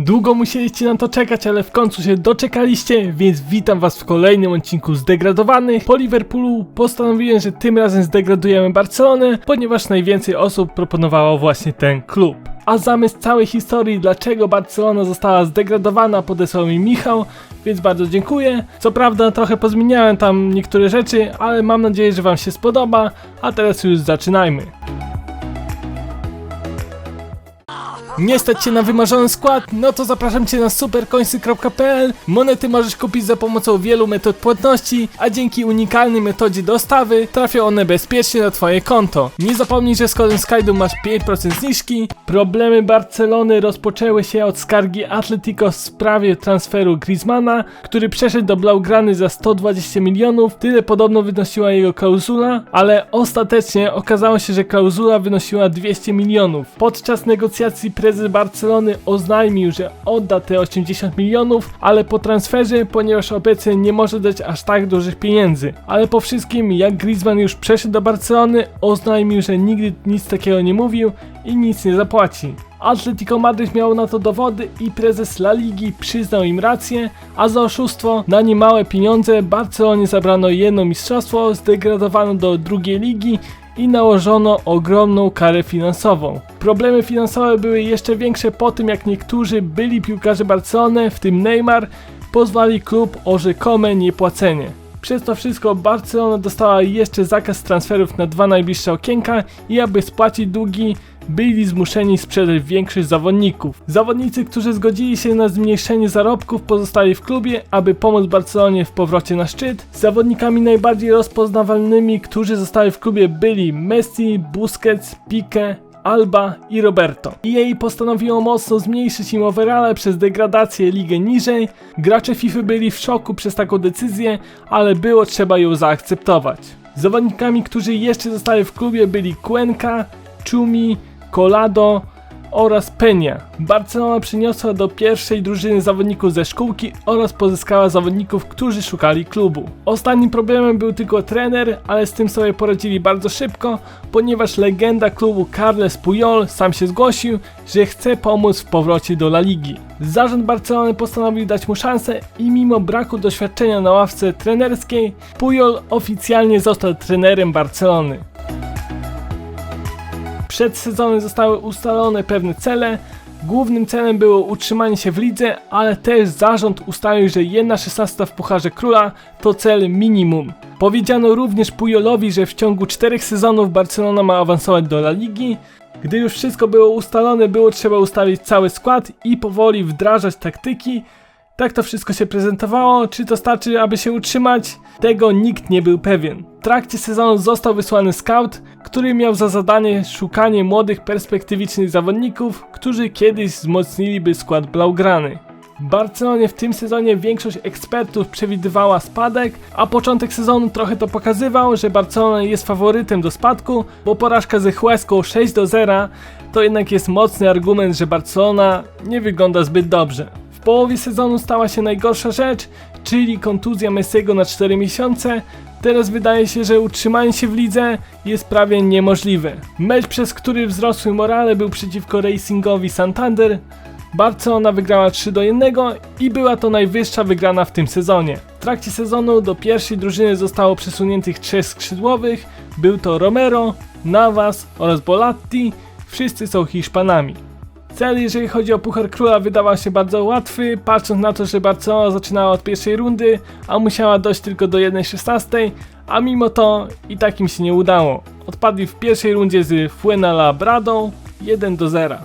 Długo musieliście na to czekać, ale w końcu się doczekaliście, więc witam was w kolejnym odcinku Zdegradowanych. Po Liverpoolu postanowiłem, że tym razem zdegradujemy Barcelonę, ponieważ najwięcej osób proponowało właśnie ten klub. A zamysł całej historii, dlaczego Barcelona została zdegradowana, podesłał mi Michał, więc bardzo dziękuję. Co prawda trochę pozmieniałem tam niektóre rzeczy, ale mam nadzieję, że wam się spodoba, a teraz już zaczynajmy. Nie stać cię na wymarzony skład? No to zapraszam cię na supercoinsy.pl Monety możesz kupić za pomocą wielu metod płatności, a dzięki unikalnej metodzie dostawy trafią one bezpiecznie na twoje konto. Nie zapomnij, że z kodem Skydu masz 5% zniżki. Problemy Barcelony rozpoczęły się od skargi Atletico w sprawie transferu Griezmana, który przeszedł do Blaugrany za 120 milionów. Tyle podobno wynosiła jego klauzula, ale ostatecznie okazało się, że klauzula wynosiła 200 milionów. Podczas negocjacji prezes Barcelony oznajmił, że odda te 80 milionów, ale po transferze, ponieważ obecnie nie może dać aż tak dużych pieniędzy. Ale po wszystkim, jak Griezmann już przeszedł do Barcelony, oznajmił, że nigdy nic takiego nie mówił i nic nie zapłaci. Atletico Madryt miał na to dowody i prezes La Ligi przyznał im rację, a za oszustwo na niemałe pieniądze Barcelonie zabrano jedno mistrzostwo, zdegradowano do drugiej ligi i nałożono ogromną karę finansową. Problemy finansowe były jeszcze większe po tym, jak niektórzy byli piłkarze Barcelony, w tym Neymar, pozwali klub o rzekome niepłacenie. Przez to wszystko Barcelona dostała jeszcze zakaz transferów na dwa najbliższe okienka i aby spłacić długi, byli zmuszeni sprzedać większość zawodników. Zawodnicy, którzy zgodzili się na zmniejszenie zarobków, pozostali w klubie, aby pomóc Barcelonie w powrocie na szczyt. Zawodnikami najbardziej rozpoznawalnymi, którzy zostali w klubie byli Messi, Busquets, Pique, Alba i Roberto. EA postanowiło mocno zmniejszyć im overale przez degradację ligę niżej. Gracze FIFA byli w szoku przez taką decyzję, ale było trzeba ją zaakceptować. Zawodnikami, którzy jeszcze zostali w klubie byli Cuenca, Chumi, Colado oraz Peña. Barcelona przyniosła do pierwszej drużyny zawodników ze szkółki oraz pozyskała zawodników, którzy szukali klubu. Ostatnim problemem był tylko trener, ale z tym sobie poradzili bardzo szybko, ponieważ legenda klubu Carles Puyol sam się zgłosił, że chce pomóc w powrocie do La Ligi. Zarząd Barcelony postanowił dać mu szansę i mimo braku doświadczenia na ławce trenerskiej, Puyol oficjalnie został trenerem Barcelony. Przed sezonem zostały ustalone pewne cele. Głównym celem było utrzymanie się w lidze, ale też zarząd ustalił, że jedna 16 w Pucharze Króla to cel minimum. Powiedziano również Pujolowi, że w ciągu czterech sezonów Barcelona ma awansować do La Ligi. Gdy już wszystko było ustalone, było trzeba ustalić cały skład i powoli wdrażać taktyki. Tak to wszystko się prezentowało, czy to starczy, aby się utrzymać? Tego nikt nie był pewien. W trakcie sezonu został wysłany scout, który miał za zadanie szukanie młodych, perspektywicznych zawodników, którzy kiedyś wzmocniliby skład Blaugrany. W Barcelonie w tym sezonie większość ekspertów przewidywała spadek, a początek sezonu trochę to pokazywał, że Barcelona jest faworytem do spadku, bo porażka ze Hueską 6 do 0 to jednak jest mocny argument, że Barcelona nie wygląda zbyt dobrze. W połowie sezonu stała się najgorsza rzecz, czyli kontuzja Messiego na 4 miesiące. Teraz wydaje się, że utrzymanie się w lidze jest prawie niemożliwe. Mecz, przez który wzrosły morale był przeciwko Racingowi Santander. Barcelona wygrała 3 do 1 i była to najwyższa wygrana w tym sezonie. W trakcie sezonu do pierwszej drużyny zostało przesuniętych trzech skrzydłowych. Był to Romero, Navas oraz Bolatti. Wszyscy są Hiszpanami. Cel, jeżeli chodzi o Puchar Króla, wydawał się bardzo łatwy, patrząc na to, że Barcelona zaczynała od pierwszej rundy, a musiała dojść tylko do 1.16, a mimo to i tak im się nie udało. Odpadli w pierwszej rundzie z Fuenlabradą 1 do 0.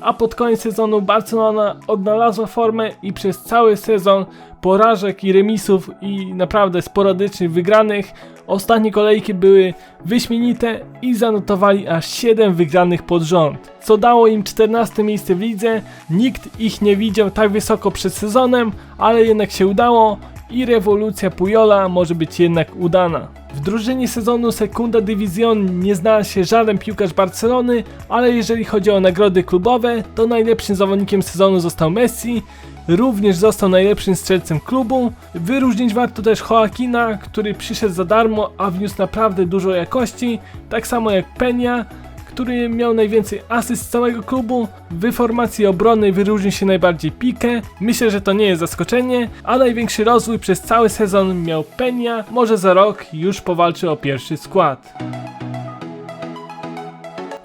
A pod koniec sezonu Barcelona odnalazła formę i przez cały sezon porażek i remisów i naprawdę sporadycznych wygranych ostatnie kolejki były wyśmienite i zanotowali aż 7 wygranych pod rząd, co dało im 14 miejsce w lidze. Nikt ich nie widział tak wysoko przed sezonem, ale jednak się udało i rewolucja Pujola może być jednak udana. W drużynie sezonu Sekunda Division nie znalazł się żaden piłkarz Barcelony, ale jeżeli chodzi o nagrody klubowe, to najlepszym zawodnikiem sezonu został Messi, również został najlepszym strzelcem klubu. Wyróżnić warto też Joaquina, który przyszedł za darmo, a wniósł naprawdę dużo jakości, tak samo jak Peña, który miał najwięcej asyst z całego klubu. W formacji obronnej wyróżnił się najbardziej Pique. Myślę, że to nie jest zaskoczenie, a największy rozwój przez cały sezon miał Peña. Może za rok już powalczy o pierwszy skład.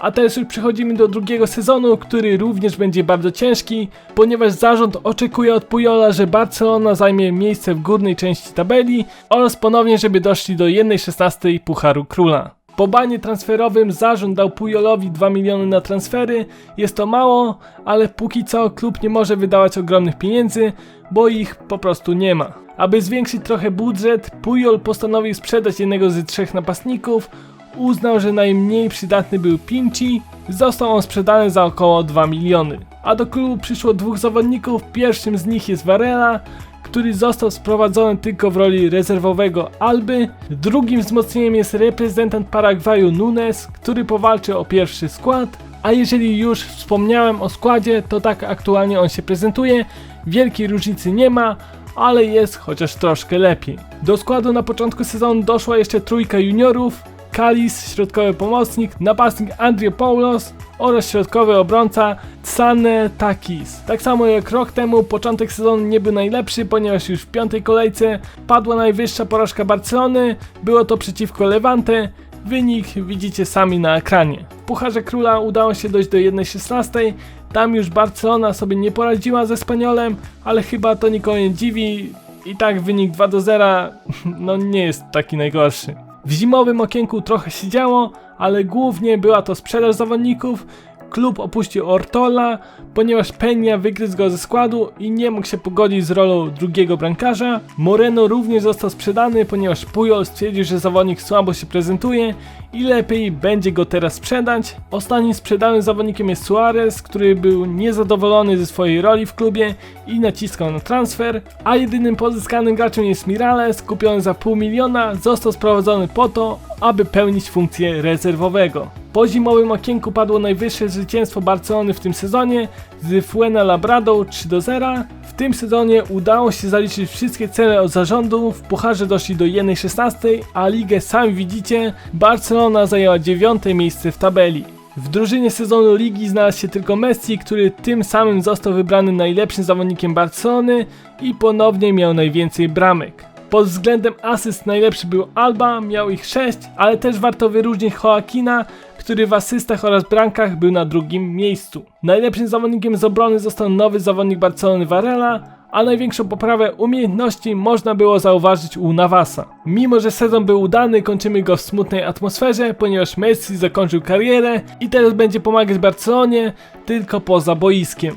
A teraz już przechodzimy do drugiego sezonu, który również będzie bardzo ciężki, ponieważ zarząd oczekuje od Pujola, że Barcelona zajmie miejsce w górnej części tabeli oraz ponownie, żeby doszli do 1.16 Pucharu Króla. Po banie transferowym zarząd dał Pujolowi 2 miliony na transfery. Jest to mało, ale póki co klub nie może wydawać ogromnych pieniędzy, bo ich po prostu nie ma. Aby zwiększyć trochę budżet, Pujol postanowił sprzedać jednego z trzech napastników. Uznał, że najmniej przydatny był Pinci. Został on sprzedany za około 2 miliony. A do klubu przyszło dwóch zawodników. Pierwszym z nich jest Varela, który został sprowadzony tylko w roli rezerwowego Alby. Drugim wzmocnieniem jest reprezentant Paragwaju Nunes, który powalczy o pierwszy skład. A jeżeli już wspomniałem o składzie, to tak aktualnie on się prezentuje. Wielkiej różnicy nie ma, ale jest chociaż troszkę lepiej. Do składu na początku sezonu doszła jeszcze trójka juniorów, Kalis, środkowy pomocnik, napastnik Andrio Paulos oraz środkowy obrońca Tsane Takis. Tak samo jak rok temu, początek sezonu nie był najlepszy, ponieważ już w piątej kolejce padła najwyższa porażka Barcelony, było to przeciwko Levante, wynik widzicie sami na ekranie. W Pucharze Króla udało się dojść do 1.16, tam już Barcelona sobie nie poradziła ze Spaniolem, ale chyba to nikogo nie dziwi, i tak wynik 2 do 0 no nie jest taki najgorszy. W zimowym okienku trochę się działo, ale głównie była to sprzedaż zawodników. Klub opuścił Ortola, ponieważ Peña wygryzł go ze składu i nie mógł się pogodzić z rolą drugiego brankarza. Moreno również został sprzedany, ponieważ Pujol stwierdził, że zawodnik słabo się prezentuje i lepiej będzie go teraz sprzedać. Ostatnim sprzedanym zawodnikiem jest Suarez, który był niezadowolony ze swojej roli w klubie i naciskał na transfer, a jedynym pozyskanym graczem jest Mirales, kupiony za pół miliona, został sprowadzony po to, aby pełnić funkcję rezerwowego. Po zimowym okienku padło najwyższe zwycięstwo Barcelony w tym sezonie z Fuena Labrado 3 do 0. W tym sezonie udało się zaliczyć wszystkie cele od zarządu, w pucharze doszli do 1.16, a ligę sami widzicie, Barcelona zajęła 9 miejsce w tabeli. W drużynie sezonu ligi znalazł się tylko Messi, który tym samym został wybrany najlepszym zawodnikiem Barcelony i ponownie miał najwięcej bramek. Pod względem asyst najlepszy był Alba, miał ich 6, ale też warto wyróżnić Joaquina, który w asystach oraz brankach był na drugim miejscu. Najlepszym zawodnikiem z obrony został nowy zawodnik Barcelony Varela, a największą poprawę umiejętności można było zauważyć u Navasa. Mimo, że sezon był udany, kończymy go w smutnej atmosferze, ponieważ Messi zakończył karierę i teraz będzie pomagać Barcelonie tylko poza boiskiem.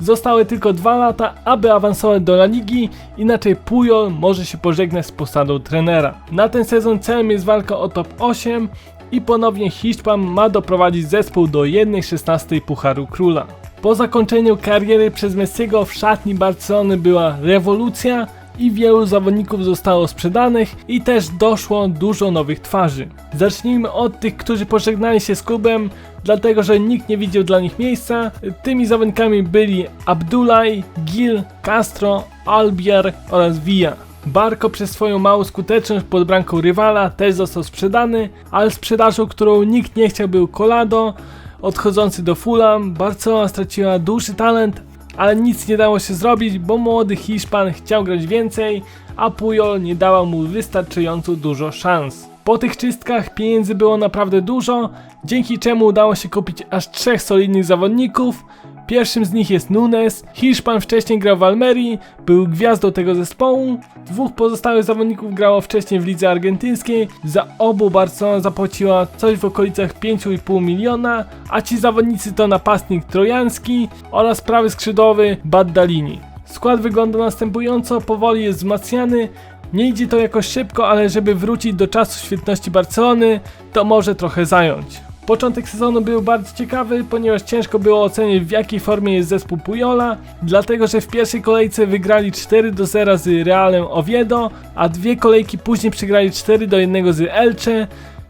Zostały tylko dwa lata, aby awansować do La Ligi, inaczej Pujol może się pożegnać z posadą trenera. Na ten sezon celem jest walka o top 8 i ponownie Hiszpan ma doprowadzić zespół do 1.16 Pucharu Króla. Po zakończeniu kariery przez Messiego w szatni Barcelony była rewolucja i wielu zawodników zostało sprzedanych i też doszło dużo nowych twarzy. Zacznijmy od tych, którzy pożegnali się z klubem, dlatego że nikt nie widział dla nich miejsca. Tymi zawodnikami byli Abdullah, Gil, Castro, Albier oraz Villa. Barco przez swoją małą skuteczność pod bramką rywala też został sprzedany, ale sprzedażą, którą nikt nie chciał był Colado, odchodzący do Fulham. Barcelona straciła duży talent, ale nic nie dało się zrobić, bo młody Hiszpan chciał grać więcej, a Pujol nie dawał mu wystarczająco dużo szans. Po tych czystkach pieniędzy było naprawdę dużo, dzięki czemu udało się kupić aż trzech solidnych zawodników. Pierwszym z nich jest Nunes. Hiszpan wcześniej grał w Almerii, był gwiazdą tego zespołu. Dwóch pozostałych zawodników grało wcześniej w lidze argentyńskiej. Za obu Barcelona zapłaciła coś w okolicach 5,5 miliona, a ci zawodnicy to napastnik trojański oraz prawy skrzydłowy Baddalini. Skład wygląda następująco, powoli jest wzmacniany, nie idzie to jakoś szybko, ale żeby wrócić do czasu świetności Barcelony, to może trochę zająć. Początek sezonu był bardzo ciekawy, ponieważ ciężko było ocenić w jakiej formie jest zespół Pujola, dlatego że w pierwszej kolejce wygrali 4 do 0 z Realem Oviedo, a dwie kolejki później przegrali 4 do 1 z Elche,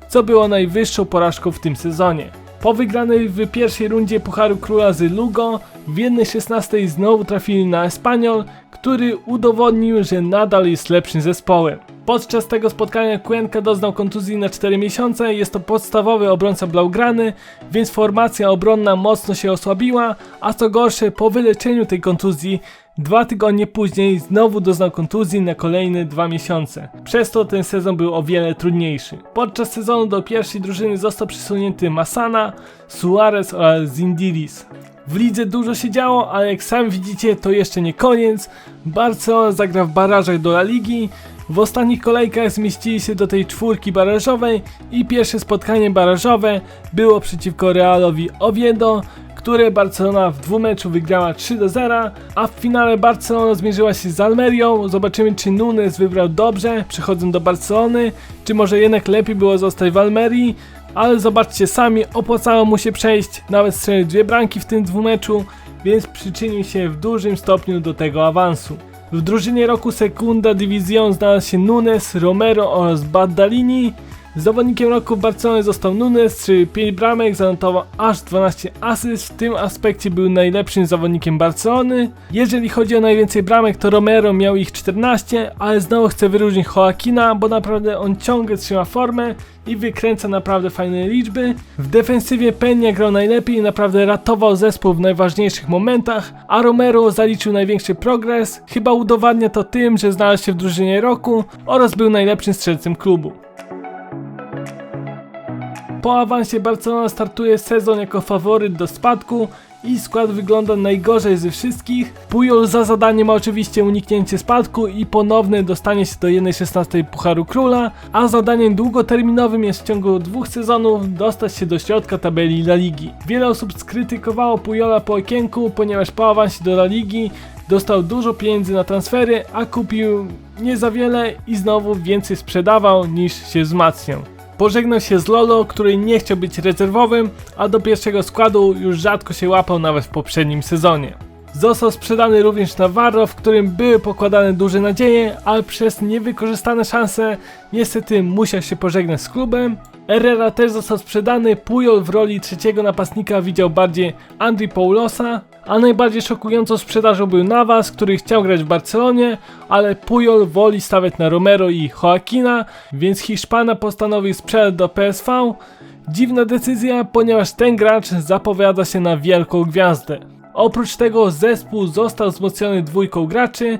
co było najwyższą porażką w tym sezonie. Po wygranej w pierwszej rundzie Pucharu Króla z Lugo, w 1.16 znowu trafili na Espanyol, który udowodnił, że nadal jest lepszym zespołem. Podczas tego spotkania Cuenca doznał kontuzji na 4 miesiące, jest to podstawowy obrońca Blaugrany, więc formacja obronna mocno się osłabiła, a co gorsze po wyleczeniu tej kontuzji Dwa tygodnie później znowu doznał kontuzji na kolejne dwa miesiące. Przez to ten sezon był o wiele trudniejszy. Podczas sezonu do pierwszej drużyny został przysunięty Masana, Suarez oraz Zindiris. W lidze dużo się działo, ale jak sami widzicie to jeszcze nie koniec. Barcelona zagra w barażach do La Ligi. W ostatnich kolejkach zmieścili się do tej czwórki barażowej i pierwsze spotkanie barażowe było przeciwko Realowi Oviedo, które Barcelona w dwumeczu wygrała 3 do 0, a w finale Barcelona zmierzyła się z Almerią. Zobaczymy czy Nunes wybrał dobrze, przechodząc do Barcelony, czy może jednak lepiej było zostać w Almerii, ale zobaczcie sami, opłacało mu się przejść, nawet strzelił dwie bramki w tym dwumeczu, więc przyczynił się w dużym stopniu do tego awansu. W drużynie roku Sekunda Division znalazł się Nunes, Romero oraz Baddalini, Zawodnikiem roku Barcelony został Nunes, czyli 5 bramek, zanotował aż 12 asyst, w tym aspekcie był najlepszym zawodnikiem Barcelony. Jeżeli chodzi o najwięcej bramek, to Romero miał ich 14, ale znowu chcę wyróżnić Joaquina, bo naprawdę on ciągle trzyma formę i wykręca naprawdę fajne liczby. W defensywie Peña grał najlepiej i naprawdę ratował zespół w najważniejszych momentach, a Romero zaliczył największy progres. Chyba udowadnia to tym, że znalazł się w drużynie roku oraz był najlepszym strzelcem klubu. Po awansie Barcelona startuje sezon jako faworyt do spadku i skład wygląda najgorzej ze wszystkich. Pujol za zadanie ma oczywiście uniknięcie spadku i ponowne dostanie się do 1.16 Pucharu Króla, a zadaniem długoterminowym jest w ciągu dwóch sezonów dostać się do środka tabeli La Ligi. Wiele osób skrytykowało Pujola po okienku, ponieważ po awansie do La Ligi dostał dużo pieniędzy na transfery, a kupił nie za wiele i znowu więcej sprzedawał niż się wzmacniał. Pożegnał się z Lolo, który nie chciał być rezerwowym, a do pierwszego składu już rzadko się łapał nawet w poprzednim sezonie. Został sprzedany również Navarro, w którym były pokładane duże nadzieje, ale przez niewykorzystane szanse niestety musiał się pożegnać z klubem. Herrera też został sprzedany, Pujol w roli trzeciego napastnika widział bardziej Andri Paulosa, a najbardziej szokującą sprzedażą był Navas, który chciał grać w Barcelonie, ale Pujol woli stawiać na Romero i Joaquina, więc Hiszpana postanowił sprzedać do PSV. Dziwna decyzja, ponieważ ten gracz zapowiada się na wielką gwiazdę. Oprócz tego zespół został wzmocniony dwójką graczy,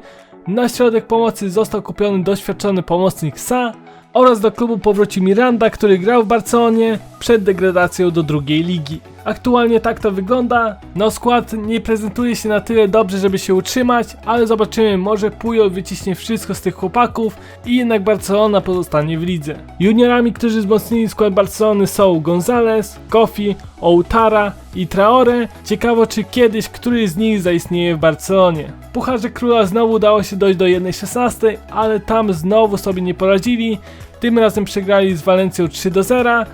na środek pomocy został kupiony doświadczony pomocnik Sa, oraz do klubu powrócił Miranda, który grał w Barcelonie przed degradacją do drugiej ligi. Aktualnie tak to wygląda. No skład nie prezentuje się na tyle dobrze, żeby się utrzymać, ale zobaczymy, może Pujol wyciśnie wszystko z tych chłopaków i jednak Barcelona pozostanie w lidze. Juniorami, którzy wzmocnili skład Barcelony są González, Kofi, Outara i Traore. Ciekawo czy kiedyś któryś z nich zaistnieje w Barcelonie. W Pucharze Króla znowu udało się dojść do 1.16, ale tam znowu sobie nie poradzili. Tym razem przegrali z Walencją 3 do 0.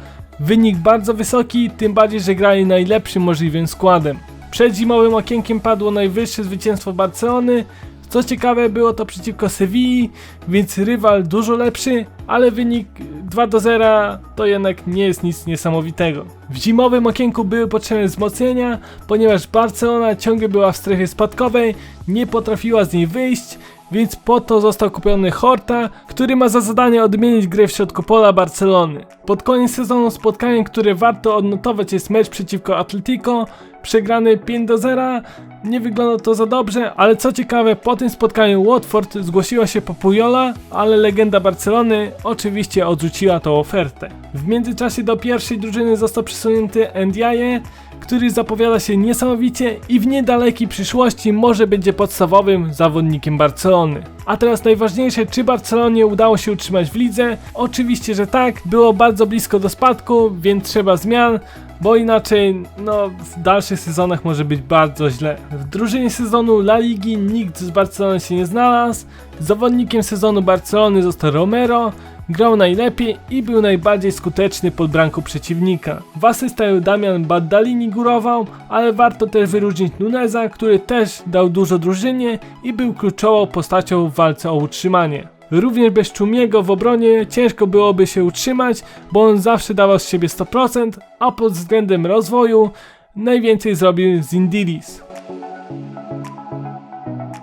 Wynik bardzo wysoki, tym bardziej, że grali najlepszym możliwym składem. Przed zimowym okienkiem padło najwyższe zwycięstwo Barcelony. Co ciekawe, było to przeciwko Sewilli, więc rywal dużo lepszy, ale wynik 2 do 0 to jednak nie jest nic niesamowitego. W zimowym okienku były potrzebne wzmocnienia, ponieważ Barcelona ciągle była w strefie spadkowej, nie potrafiła z niej wyjść, więc po to został kupiony Horta, który ma za zadanie odmienić grę w środku pola Barcelony. Pod koniec sezonu spotkaniem, które warto odnotować jest mecz przeciwko Atletico, przegrany 5 do 0. Nie wygląda to za dobrze, ale co ciekawe, po tym spotkaniu Watford zgłosiła się po Pujola, ale legenda Barcelony oczywiście odrzuciła tą ofertę. W międzyczasie do pierwszej drużyny został przesunięty Ndiaye, który zapowiada się niesamowicie i w niedalekiej przyszłości może będzie podstawowym zawodnikiem Barcelony. A teraz najważniejsze, czy Barcelonie udało się utrzymać w lidze? Oczywiście, że tak, było bardzo blisko do spadku, więc trzeba zmian, bo inaczej no, w dalszych sezonach może być bardzo źle. W drużynie sezonu La Ligi nikt z Barcelony się nie znalazł, zawodnikiem sezonu Barcelony został Romero, grał najlepiej i był najbardziej skuteczny pod bramką przeciwnika. W asystę Damian Baddalini górował, ale warto też wyróżnić Nuneza, który też dał dużo drużynie i był kluczową postacią w walce o utrzymanie. Również bez Czumiego w obronie ciężko byłoby się utrzymać, bo on zawsze dawał z siebie 100%, a pod względem rozwoju najwięcej zrobił Zindiris.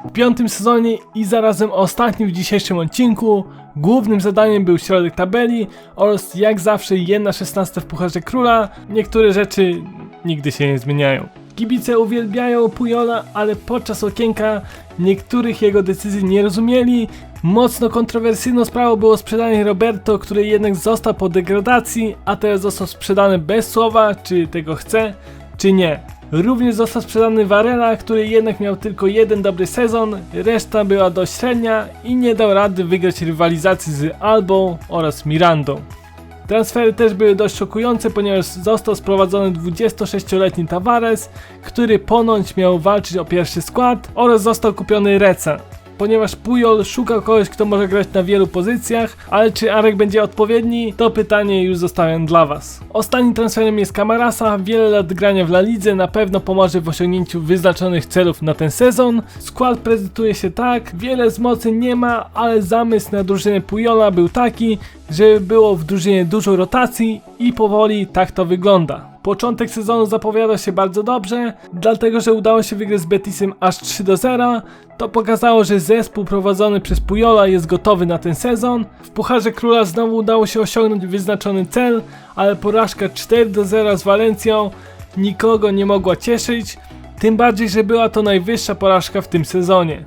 W piątym sezonie i zarazem ostatnim w dzisiejszym odcinku Głównym zadaniem był środek tabeli oraz jak zawsze jedna 16 w Pucharze Króla. Niektóre rzeczy nigdy się nie zmieniają. Kibice uwielbiają Pujola, ale podczas okienka niektórych jego decyzji nie rozumieli. Mocno kontrowersyjną sprawą było sprzedanie Roberto, który jednak został po degradacji, a teraz został sprzedany bez słowa, czy tego chce, czy nie. Również został sprzedany Varela, który jednak miał tylko jeden dobry sezon, reszta była dość średnia i nie dał rady wygrać rywalizacji z Albą oraz Mirandą. Transfery też były dość szokujące, ponieważ został sprowadzony 26-letni Tavares, który ponoć miał walczyć o pierwszy skład oraz został kupiony Reca. Ponieważ Pujol szukał kogoś, kto może grać na wielu pozycjach, ale czy Arek będzie odpowiedni, to pytanie już zostawiam dla Was. Ostatnim transferem jest Camarasa, wiele lat grania w La Lidze na pewno pomoże w osiągnięciu wyznaczonych celów na ten sezon. Skład prezentuje się tak, wiele wzmocnień nie ma, ale zamysł na drużynę Pujola był taki, żeby było w drużynie dużo rotacji i powoli tak to wygląda. Początek sezonu zapowiada się bardzo dobrze, dlatego że udało się wygrać z Betisem aż 3 do 0. To pokazało, że zespół prowadzony przez Pujola jest gotowy na ten sezon. W Pucharze Króla znowu udało się osiągnąć wyznaczony cel, ale porażka 4 do 0 z Walencją nikogo nie mogła cieszyć, tym bardziej, że była to najwyższa porażka w tym sezonie.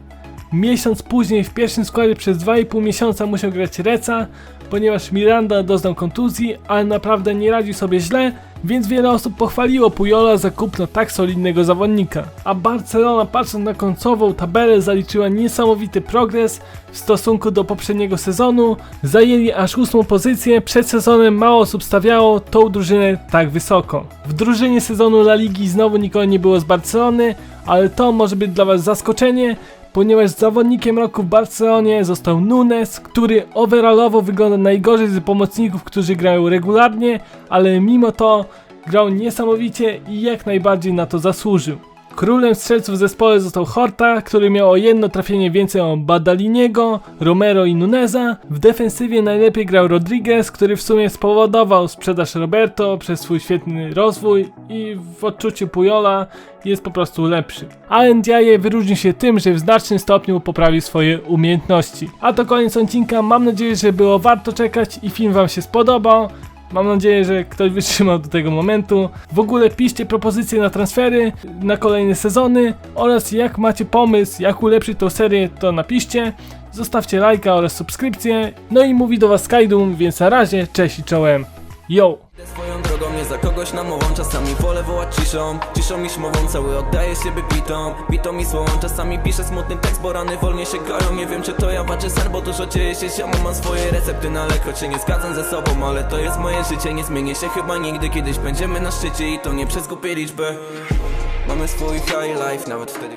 Miesiąc później w pierwszym składzie przez 2,5 miesiąca musiał grać Reca, ponieważ Miranda doznał kontuzji, ale naprawdę nie radził sobie źle, więc wiele osób pochwaliło Pujola za kupno tak solidnego zawodnika. A Barcelona patrząc na końcową tabelę zaliczyła niesamowity progres w stosunku do poprzedniego sezonu, zajęli aż ósmą pozycję, przed sezonem mało osób stawiało tą drużynę tak wysoko. W drużynie sezonu La Ligi znowu nikogo nie było z Barcelony, ale to może być dla Was zaskoczenie, ponieważ zawodnikiem roku w Barcelonie został Nunes, który overallowo wygląda najgorzej z pomocników, którzy grają regularnie, ale mimo to grał niesamowicie i jak najbardziej na to zasłużył. Królem strzelców w zespole został Horta, który miał o jedno trafienie więcej od Badaliniego, Romero i Nuneza. W defensywie najlepiej grał Rodriguez, który w sumie spowodował sprzedaż Roberto przez swój świetny rozwój i w odczuciu Pujola jest po prostu lepszy. A Ndiaye wyróżnił się tym, że w znacznym stopniu poprawił swoje umiejętności. A to koniec odcinka, mam nadzieję, że było warto czekać i film wam się spodobał. Mam nadzieję, że ktoś wytrzymał do tego momentu. W ogóle piszcie propozycje na transfery na kolejne sezony oraz jak macie pomysł, jak ulepszyć tą serię, to napiszcie. Zostawcie lajka oraz subskrypcję. No i mówi do was Skydum, więc na razie, cześć i czołem. Yo! Kogoś namową Czasami wolę wołać ciszą. Ciszą mi mową, cały oddaję siebie bitom Bitom i słową, czasami piszę smutny tekst Bo rany wolniej się goją, nie wiem czy to ja walczę sen Bo dużo dzieje się siamą, mam swoje recepty na lek Choć się nie zgadzam ze sobą, ale to jest moje życie Nie zmienię się chyba nigdy, kiedyś będziemy na szczycie I to nie przez głupie liczby. Mamy swój high life, nawet wtedy kiedy